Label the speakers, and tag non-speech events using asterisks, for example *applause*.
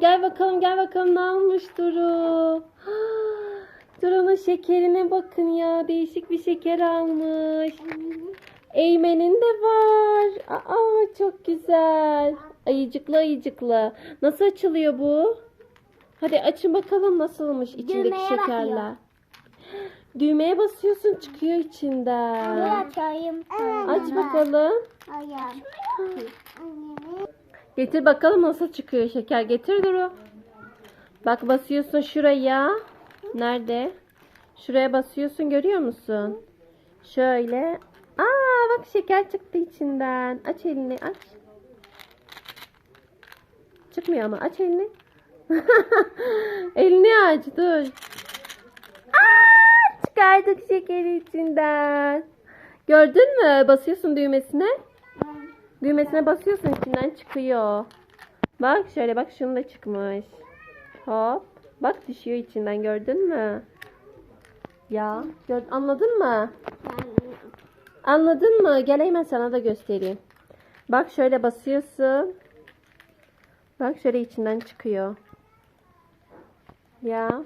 Speaker 1: gel bakalım gel bakalım ne almış Duru. *gasps* Duru'nun şekerine bakın ya. Değişik bir şeker almış. Eymen'in de var. Aa çok güzel. Ayıcıklı ayıcıklı. Nasıl açılıyor bu? Hadi açın bakalım nasılmış içindeki
Speaker 2: Düğmeye
Speaker 1: şekerler.
Speaker 2: bakıyor. *gasps*
Speaker 1: Düğmeye basıyorsun çıkıyor içinden.
Speaker 2: Bunu açayım.
Speaker 1: Aç bakalım. *gasps* Getir bakalım nasıl çıkıyor şeker. Getir Duru. Bak basıyorsun şuraya. Nerede? Şuraya basıyorsun görüyor musun? Şöyle. Aa bak şeker çıktı içinden. Aç elini aç. Çıkmıyor ama aç elini. *laughs* elini aç dur. Aa çıkardık şekeri içinden. Gördün mü? Basıyorsun düğmesine. Düğmesine basıyorsun içinden çıkıyor. Bak şöyle bak şunu da çıkmış. Hop. Bak düşüyor içinden gördün mü? Ya gör, anladın mı? Anladın mı? Gel hemen sana da göstereyim. Bak şöyle basıyorsun. Bak şöyle içinden çıkıyor. Ya